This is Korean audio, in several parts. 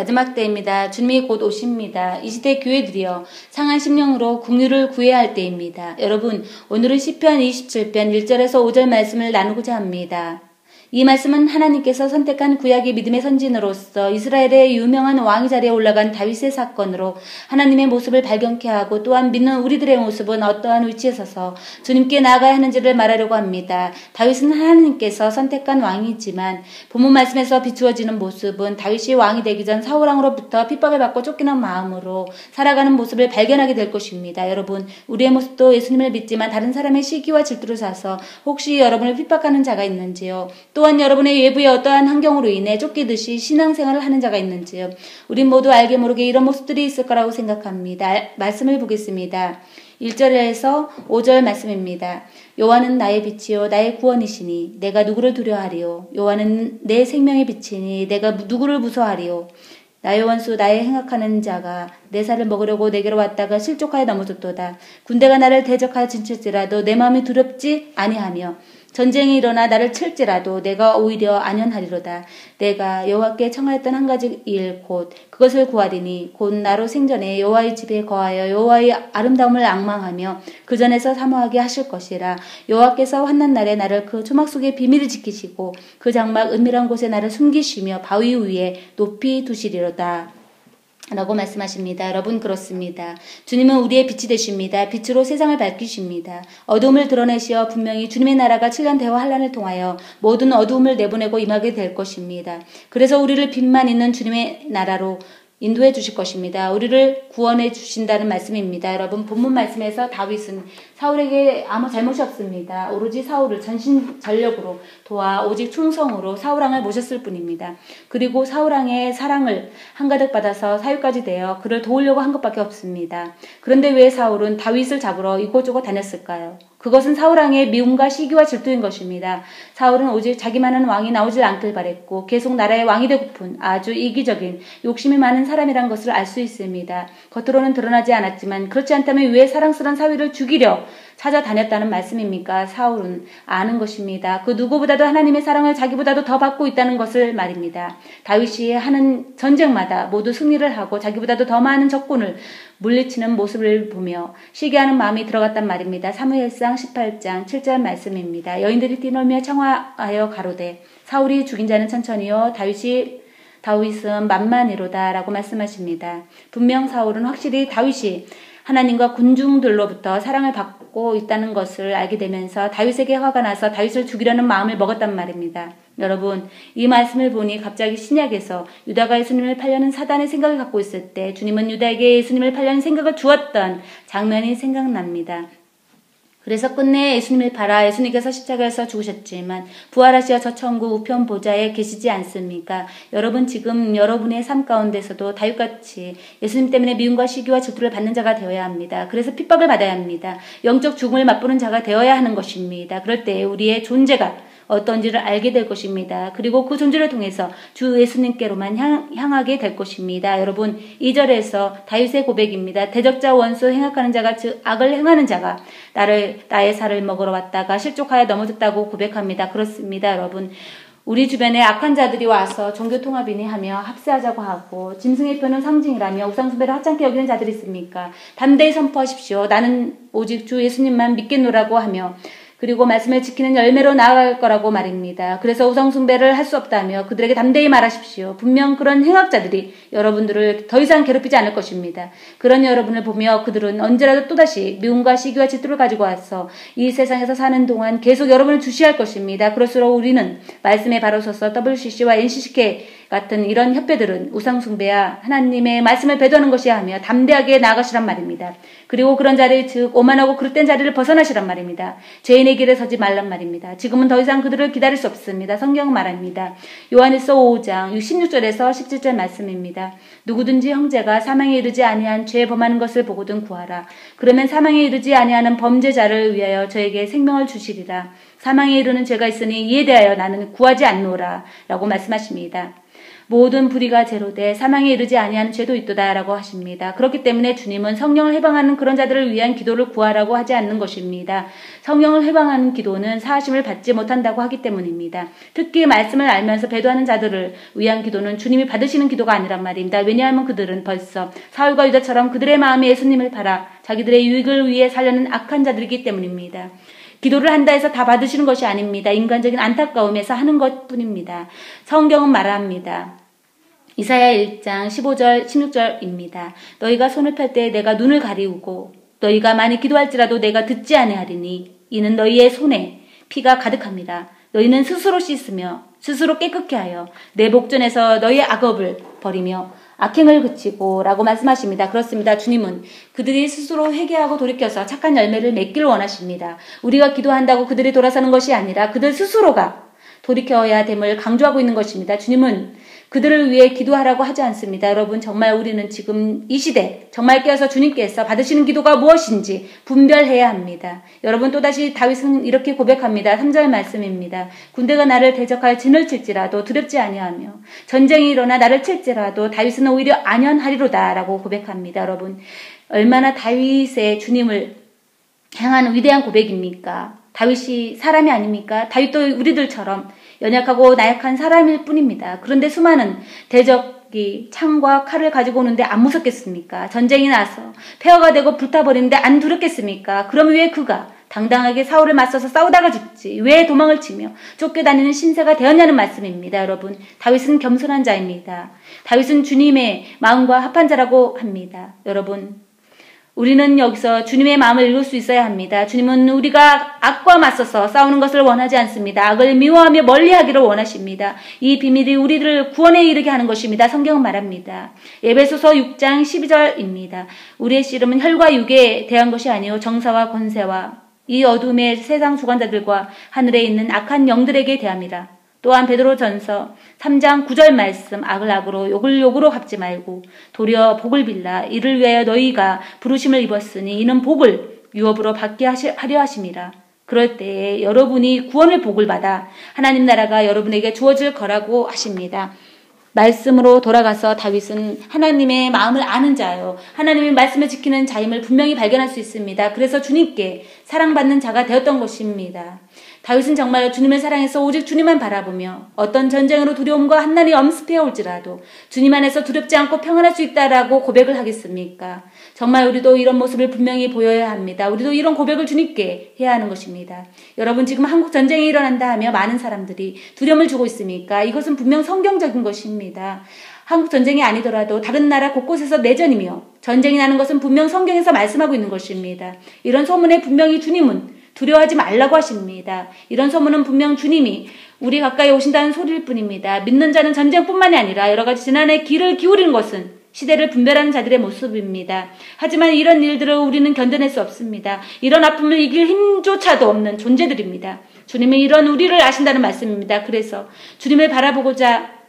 마지막 때입니다. 주님이 곧 오십니다. 이 시대 교회들이여 상한 심령으로 국류를 구해야 할 때입니다. 여러분 오늘은 시편 27편 1절에서 5절 말씀을 나누고자 합니다. 이 말씀은 하나님께서 선택한 구약의 믿음의 선진으로서 이스라엘의 유명한 왕위 자리에 올라간 다윗의 사건으로 하나님의 모습을 발견케 하고 또한 믿는 우리들의 모습은 어떠한 위치에 서서 주님께 나아가야 하는지를 말하려고 합니다. 다윗은 하나님께서 선택한 왕이지만 본문 말씀에서 비추어지는 모습은 다윗이 왕이 되기 전 사울왕으로부터 핍박을 받고 쫓기는 마음으로 살아가는 모습을 발견하게 될 것입니다. 여러분, 우리의 모습도 예수님을 믿지만 다른 사람의 시기와 질투를 사서 혹시 여러분을 핍박하는 자가 있는지요? 또한 여러분의 외부의 어떠한 환경으로 인해 쫓기듯이 신앙생활을 하는 자가 있는지요. 우린 모두 알게 모르게 이런 모습들이 있을 거라고 생각합니다. 말씀을 보겠습니다. 1절에서 5절 말씀입니다. 여호와는 나의 빛이요 나의 구원이시니 내가 누구를 두려워하리요 여호와는 내 생명의 빛이니 내가 누구를 무서워하리요 나의 원수 나의 행악하는 자가 내 살을 먹으려고 내게로 왔다가 실족하여 넘어졌도다 군대가 나를 대적하여 진칠지라도 내 마음이 두렵지 아니하며 전쟁이 일어나 나를 칠지라도 내가 오히려 안연하리로다. 내가 여호와께 청하였던 한 가지 일 곧 그것을 구하리니 곧 나로 생전에 여호와의 집에 거하여 여호와의 아름다움을 악망하며 그 전에서 사모하게 하실 것이라. 여호와께서 환난 날에 나를 그 초막 속에 비밀을 지키시고 그 장막 은밀한 곳에 나를 숨기시며 바위 위에 높이 두시리로다. 라고 말씀하십니다. 여러분 그렇습니다. 주님은 우리의 빛이 되십니다. 빛으로 세상을 밝히십니다. 어둠을 드러내시어 분명히 주님의 나라가 7년 대화 한란을 통하여 모든 어둠을 내보내고 임하게 될 것입니다. 그래서 우리를 빛만 있는 주님의 나라로 인도해 주실 것입니다. 우리를 구원해 주신다는 말씀입니다. 여러분 본문 말씀에서 다윗은 사울에게 아무 잘못이 없습니다. 오로지 사울을 전신 전력으로 도와 오직 충성으로 사울왕을 모셨을 뿐입니다. 그리고 사울왕의 사랑을 한가득 받아서 사유까지 되어 그를 도우려고 한 것밖에 없습니다. 그런데 왜 사울은 다윗을 잡으러 이곳저곳 다녔을까요? 그것은 사울왕의 미움과 시기와 질투인 것입니다. 사울은 오직 자기만은 왕이 나오질 않길 바랬고 계속 나라의 왕이 되고픈 아주 이기적인 욕심이 많은 사람이란 것을 알 수 있습니다. 겉으로는 드러나지 않았지만 그렇지 않다면 왜 사랑스러운 사위를 죽이려 찾아다녔다는 말씀입니까? 사울은 아는 것입니다. 그 누구보다도 하나님의 사랑을 자기보다도 더 받고 있다는 것을 말입니다. 다윗이 하는 전쟁마다 모두 승리를 하고 자기보다도 더 많은 적군을 물리치는 모습을 보며 시기하는 마음이 들어갔단 말입니다. 사무엘상 18장 7절 말씀입니다. 여인들이 뛰놀며 청하하여 가로되 사울이 죽인 자는 천천히요 다윗이 다윗은 만만이로다라고 말씀하십니다. 분명 사울은 확실히 다윗이 하나님과 군중들로부터 사랑을 받고 있다는 것을 알게 되면서 다윗에게 화가 나서 다윗을 죽이려는 마음을 먹었단 말입니다. 여러분, 이 말씀을 보니 갑자기 신약에서 유다가 예수님을 팔려는 사단의 생각을 갖고 있을 때 주님은 유다에게 예수님을 팔려는 생각을 주었던 장면이 생각납니다. 그래서 끝내 예수님을 팔아 예수님께서 십자가에서 죽으셨지만 부활하시어 저 천국 우편 보좌에 계시지 않습니까? 여러분 지금 여러분의 삶 가운데서도 다윗같이 예수님 때문에 미움과 시기와 질투를 받는 자가 되어야 합니다. 그래서 핍박을 받아야 합니다. 영적 죽음을 맛보는 자가 되어야 하는 것입니다. 그럴 때 우리의 존재가 어떤지를 알게 될 것입니다. 그리고 그 존재를 통해서 주 예수님께로만 향, 향하게 될 것입니다. 여러분 2절에서 다윗의 고백입니다. 대적자 원수 행악하는 자가 즉 악을 행하는 자가 나를 나의 살을 먹으러 왔다가 실족하여 넘어졌다고 고백합니다. 그렇습니다, 여러분. 우리 주변에 악한 자들이 와서 종교 통합이니 하며 합세하자고 하고 짐승의 표는 상징이라며 우상숭배를 하찮게 여기는 자들이 있습니까? 담대히 선포하십시오. 나는 오직 주 예수님만 믿겠노라고 하며 그리고 말씀을 지키는 열매로 나아갈 거라고 말입니다. 그래서 우상숭배를 할 수 없다며 그들에게 담대히 말하십시오. 분명 그런 행악자들이 여러분들을 더 이상 괴롭히지 않을 것입니다. 그런 여러분을 보며 그들은 언제라도 또다시 미움과 시기와 질투를 가지고 와서 이 세상에서 사는 동안 계속 여러분을 주시할 것입니다. 그럴수록 우리는 말씀에 바로 서서 WCC와 NCCK 같은 이런 협회들은 우상숭배야 하나님의 말씀을 배도하는 것이야 하며 담대하게 나아가시란 말입니다. 그리고 그런 자리 즉 오만하고 그릇된 자리를 벗어나시란 말입니다. 죄인의 길에 서지 말란 말입니다. 지금은 더 이상 그들을 기다릴 수 없습니다. 성경 말합니다. 요한일서 5장 66절에서 17절 말씀입니다. 누구든지 형제가 사망에 이르지 아니한 죄 범하는 것을 보고든 구하라. 그러면 사망에 이르지 아니하는 범죄자를 위하여 저에게 생명을 주시리라. 사망에 이르는 죄가 있으니 이에 대하여 나는 구하지 않노라. 라고 말씀하십니다. 모든 불의가 제로돼 사망에 이르지 아니하는 죄도 있도다라고 하십니다. 그렇기 때문에 주님은 성령을 해방하는 그런 자들을 위한 기도를 구하라고 하지 않는 것입니다. 성령을 해방하는 기도는 사하심을 받지 못한다고 하기 때문입니다. 특히 말씀을 알면서 배도하는 자들을 위한 기도는 주님이 받으시는 기도가 아니란 말입니다. 왜냐하면 그들은 벌써 사울과 유다처럼 그들의 마음에 예수님을 팔아 자기들의 유익을 위해 살려는 악한 자들이기 때문입니다. 기도를 한다 해서 다 받으시는 것이 아닙니다. 인간적인 안타까움에서 하는 것 뿐입니다. 성경은 말합니다. 이사야 1장 15절 16절입니다. 너희가 손을 펼 때 내가 눈을 가리우고 너희가 많이 기도할지라도 내가 듣지 아니하리니 이는 너희의 손에 피가 가득합니다. 너희는 스스로 씻으며 스스로 깨끗게 하여 내 복전에서 너희의 악업을 버리며 악행을 그치고 라고 말씀하십니다. 그렇습니다. 주님은 그들이 스스로 회개하고 돌이켜서 착한 열매를 맺기를 원하십니다. 우리가 기도한다고 그들이 돌아서는 것이 아니라 그들 스스로가 돌이켜야 됨을 강조하고 있는 것입니다. 주님은 그들을 위해 기도하라고 하지 않습니다. 여러분, 정말 우리는 지금 이 시대, 정말 깨어서 주님께서 받으시는 기도가 무엇인지 분별해야 합니다. 여러분, 또다시 다윗은 이렇게 고백합니다. 3절 말씀입니다. 군대가 나를 대적할 진을 칠지라도 두렵지 아니하며 전쟁이 일어나 나를 칠지라도 다윗은 오히려 안연하리로다 라고 고백합니다. 여러분, 얼마나 다윗의 주님을 향하는 위대한 고백입니까? 다윗이 사람이 아닙니까? 다윗도 우리들처럼 연약하고 나약한 사람일 뿐입니다. 그런데 수많은 대적이 창과 칼을 가지고 오는데 안 무섭겠습니까? 전쟁이 나서 폐허가 되고 불타버리는데 안 두렵겠습니까? 그럼 왜 그가 당당하게 사울을 맞서서 싸우다가 죽지 왜 도망을 치며 쫓겨다니는 신세가 되었냐는 말씀입니다. 여러분 다윗은 겸손한 자입니다. 다윗은 주님의 마음과 합한 자라고 합니다. 여러분 우리는 여기서 주님의 마음을 읽을 수 있어야 합니다. 주님은 우리가 악과 맞서서 싸우는 것을 원하지 않습니다. 악을 미워하며 멀리하기를 원하십니다. 이 비밀이 우리를 구원에 이르게 하는 것입니다. 성경은 말합니다. 예배소서 6장 12절입니다. 우리의 씨름은 혈과 육에 대한 것이 아니요 정사와 권세와 이 어둠의 세상 주관자들과 하늘에 있는 악한 영들에게 대함이라. 또한 베드로전서 3장 9절 말씀 악을 악으로 욕을 욕으로 갚지 말고 도리어 복을 빌라 이를 위하여 너희가 부르심을 입었으니 이는 복을 유업으로 받게 하려 하심이라 그럴 때에 여러분이 구원을 복을 받아 하나님 나라가 여러분에게 주어질 거라고 하십니다. 말씀으로 돌아가서 다윗은 하나님의 마음을 아는 자요. 하나님의 말씀을 지키는 자임을 분명히 발견할 수 있습니다. 그래서 주님께 사랑받는 자가 되었던 것입니다. 다윗은 정말 주님을 사랑해서 오직 주님만 바라보며 어떤 전쟁으로 두려움과 한날이 엄습해 올지라도 주님 안에서 두렵지 않고 평안할 수 있다라고 고백을 하겠습니까? 정말 우리도 이런 모습을 분명히 보여야 합니다. 우리도 이런 고백을 주님께 해야 하는 것입니다. 여러분 지금 한국 전쟁이 일어난다 하며 많은 사람들이 두려움을 주고 있습니까? 이것은 분명 성경적인 것입니다. 한국 전쟁이 아니더라도 다른 나라 곳곳에서 내전이며 전쟁이 나는 것은 분명 성경에서 말씀하고 있는 것입니다. 이런 소문에 분명히 주님은 두려워하지 말라고 하십니다. 이런 소문은 분명 주님이 우리 가까이 오신다는 소리일 뿐입니다. 믿는 자는 전쟁뿐만이 아니라 여러 가지 지난해 길을 기울이는 것은 시대를 분별하는 자들의 모습입니다. 하지만 이런 일들을 우리는 견뎌낼 수 없습니다. 이런 아픔을 이길 힘조차도 없는 존재들입니다. 주님은 이런 우리를 아신다는 말씀입니다. 그래서 주님을 바라보고자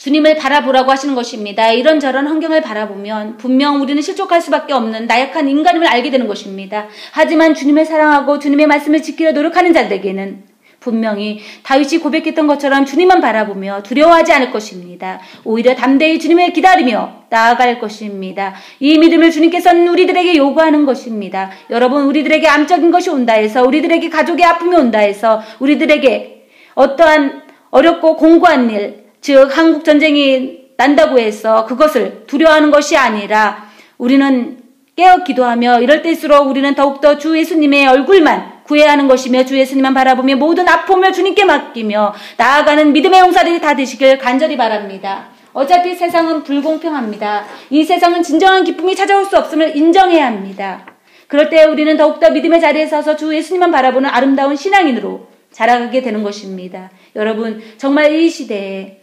주님을 바라보라고 하시는 것입니다. 이런저런 환경을 바라보면 분명 우리는 실족할 수밖에 없는 나약한 인간임을 알게 되는 것입니다. 하지만 주님을 사랑하고 주님의 말씀을 지키려 노력하는 자들에게는 분명히 다윗이 고백했던 것처럼 주님만 바라보며 두려워하지 않을 것입니다. 오히려 담대히 주님을 기다리며 나아갈 것입니다. 이 믿음을 주님께서는 우리들에게 요구하는 것입니다. 여러분, 우리들에게 암적인 것이 온다 해서, 우리들에게 가족의 아픔이 온다 해서, 우리들에게 어떠한 어렵고 공고한 일, 즉 한국 전쟁이 난다고 해서 그것을 두려워하는 것이 아니라 우리는 깨어 기도하며 이럴 때일수록 우리는 더욱더 주 예수님의 얼굴만 구해야 하는 것이며 주 예수님만 바라보며 모든 아픔을 주님께 맡기며 나아가는 믿음의 용사들이 다 되시길 간절히 바랍니다. 어차피 세상은 불공평합니다. 이 세상은 진정한 기쁨이 찾아올 수 없음을 인정해야 합니다. 그럴 때 우리는 더욱더 믿음의 자리에 서서 주 예수님만 바라보는 아름다운 신앙인으로 자라가게 되는 것입니다. 여러분, 정말 이 시대에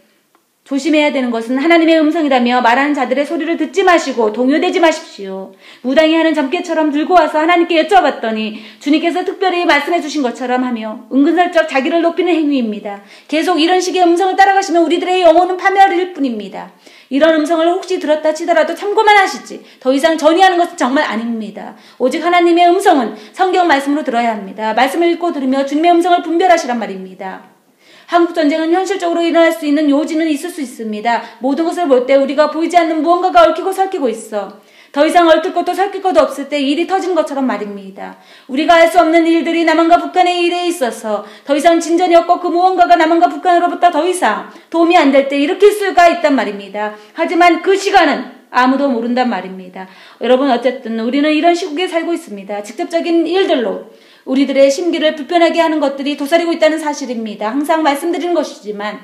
조심해야 되는 것은 하나님의 음성이라며 말하는 자들의 소리를 듣지 마시고 동요되지 마십시오. 무당이 하는 점괘처럼 들고 와서 하나님께 여쭤봤더니 주님께서 특별히 말씀해 주신 것처럼 하며 은근슬쩍 자기를 높이는 행위입니다. 계속 이런 식의 음성을 따라가시면 우리들의 영혼은 파멸일 뿐입니다. 이런 음성을 혹시 들었다 치더라도 참고만 하시지 더 이상 전이하는 것은 정말 아닙니다. 오직 하나님의 음성은 성경 말씀으로 들어야 합니다. 말씀을 읽고 들으며 주님의 음성을 분별하시란 말입니다. 한국 전쟁은 현실적으로 일어날 수 있는 요지는 있을 수 있습니다. 모든 것을 볼 때 우리가 보이지 않는 무언가가 얽히고 설키고 있어. 더 이상 얽힐 것도 설킬 것도 없을 때 일이 터진 것처럼 말입니다. 우리가 알 수 없는 일들이 남한과 북한의 일에 있어서 더 이상 진전이 없고 그 무언가가 남한과 북한으로부터 더 이상 도움이 안 될 때 일으킬 수가 있단 말입니다. 하지만 그 시간은 아무도 모른단 말입니다. 여러분 어쨌든 우리는 이런 시국에 살고 있습니다. 직접적인 일들로 우리들의 심기를 불편하게 하는 것들이 도사리고 있다는 사실입니다. 항상 말씀드리는 것이지만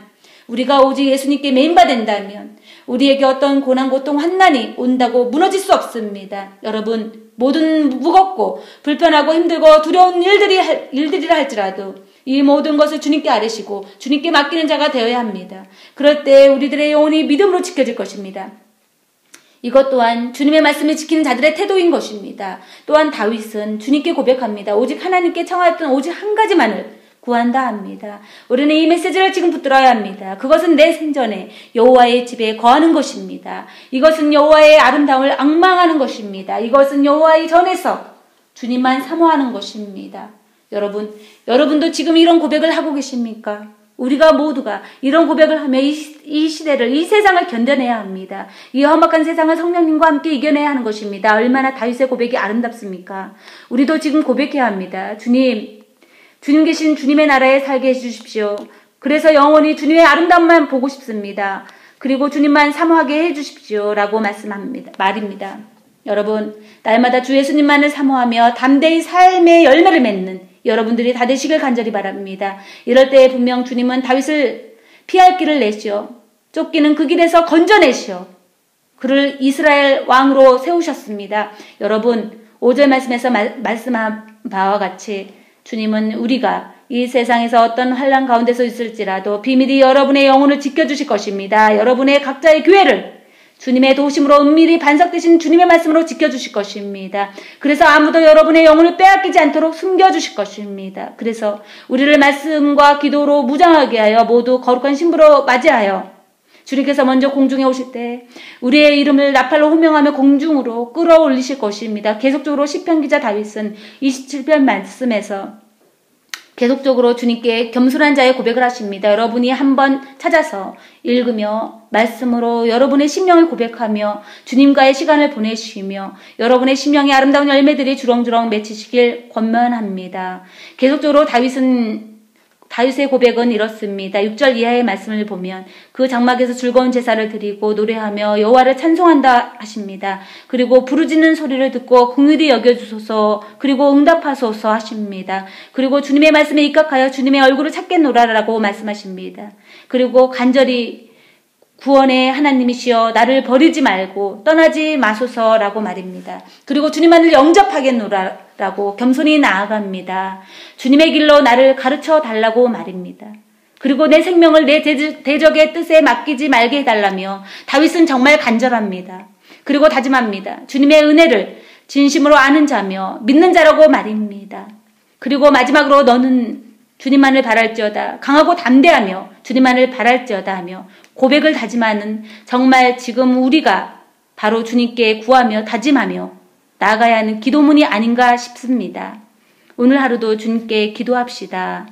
우리가 오직 예수님께 메인바된다면 우리에게 어떤 고난, 고통, 환난이 온다고 무너질 수 없습니다. 여러분, 모든 무겁고 불편하고 힘들고 두려운 일들이, 일들이라 할지라도 이 모든 것을 주님께 아뢰시고 주님께 맡기는 자가 되어야 합니다. 그럴 때 우리들의 영혼이 믿음으로 지켜질 것입니다. 이것 또한 주님의 말씀을 지키는 자들의 태도인 것입니다. 또한 다윗은 주님께 고백합니다. 오직 하나님께 청하였던 오직 한 가지만을 구한다 합니다. 우리는 이 메시지를 지금 붙들어야 합니다. 그것은 내 생전에 여호와의 집에 거하는 것입니다. 이것은 여호와의 아름다움을 악망하는 것입니다. 이것은 여호와의 전에서 주님만 사모하는 것입니다. 여러분, 여러분도 지금 이런 고백을 하고 계십니까? 우리가 모두가 이런 고백을 하며 이, 이, 시대를, 이 세상을 견뎌내야 합니다. 이 험악한 세상을 성령님과 함께 이겨내야 하는 것입니다. 얼마나 다윗의 고백이 아름답습니까? 우리도 지금 고백해야 합니다. 주님, 주님 계신 주님의 나라에 살게 해주십시오. 그래서 영원히 주님의 아름다움만 보고 싶습니다. 그리고 주님만 사모하게 해주십시오. 라고 말씀합니다. 말입니다. 여러분, 날마다 주 예수님만을 사모하며 담대히 삶의 열매를 맺는 여러분들이 다 되시길 간절히 바랍니다. 이럴 때 분명 주님은 다윗을 피할 길을 내시오. 쫓기는 그 길에서 건져내시오. 그를 이스라엘 왕으로 세우셨습니다. 여러분, 5절 말씀에서 말, 말씀한 바와 같이 주님은 우리가 이 세상에서 어떤 환란 가운데서 있을지라도 비밀이 여러분의 영혼을 지켜주실 것입니다. 여러분의 각자의 교회를 주님의 도심으로 은밀히 반석되신 주님의 말씀으로 지켜주실 것입니다. 그래서 아무도 여러분의 영혼을 빼앗기지 않도록 숨겨주실 것입니다. 그래서 우리를 말씀과 기도로 무장하게 하여 모두 거룩한 신부로 맞이하여 주님께서 먼저 공중에 오실 때 우리의 이름을 나팔로 호명하며 공중으로 끌어올리실 것입니다. 계속적으로 시편 기자 다윗은 27편 말씀에서 계속적으로 주님께 겸손한 자의 고백을 하십니다. 여러분이 한번 찾아서 읽으며 말씀으로 여러분의 심령을 고백하며 주님과의 시간을 보내시며 여러분의 심령의 아름다운 열매들이 주렁주렁 맺히시길 권면합니다. 계속적으로 다윗은 다윗의 고백은 이렇습니다. 6절 이하의 말씀을 보면 그 장막에서 즐거운 제사를 드리고 노래하며 여호와를 찬송한다 하십니다. 그리고 부르짖는 소리를 듣고 긍휼히 여겨 주소서 그리고 응답하소서 하십니다. 그리고 주님의 말씀에 입각하여 주님의 얼굴을 찾겠노라라고 말씀하십니다. 그리고 간절히 구원의 하나님이시여 나를 버리지 말고 떠나지 마소서라고 말입니다. 그리고 주님만을 영접하겠노라라고 겸손히 나아갑니다. 주님의 길로 나를 가르쳐 달라고 말입니다. 그리고 내 생명을 내 대적의 뜻에 맡기지 말게 해달라며 다윗은 정말 간절합니다. 그리고 다짐합니다. 주님의 은혜를 진심으로 아는 자며 믿는 자라고 말입니다. 그리고 마지막으로 너는 주님만을 바랄지어다 강하고 담대하며 주님만을 바랄지어다 하며 고백을 다짐하는 정말 지금 우리가 바로 주님께 구하며 다짐하며 나아가야 하는 기도문이 아닌가 싶습니다. 오늘 하루도 주님께 기도합시다.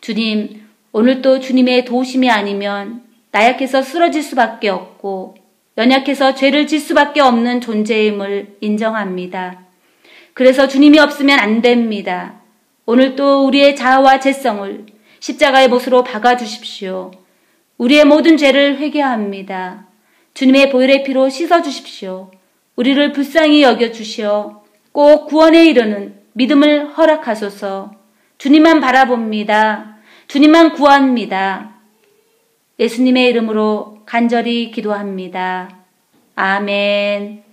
주님, 오늘도 주님의 도우심이 아니면 나약해서 쓰러질 수밖에 없고 연약해서 죄를 질 수밖에 없는 존재임을 인정합니다. 그래서 주님이 없으면 안 됩니다. 오늘도 우리의 자아와 재성을 십자가의 못으로 박아 주십시오. 우리의 모든 죄를 회개합니다. 주님의 보혈의 피로 씻어 주십시오. 우리를 불쌍히 여겨 주시어 꼭 구원에 이르는 믿음을 허락하소서. 주님만 바라봅니다. 주님만 구합니다. 예수님의 이름으로 간절히 기도합니다. 아멘.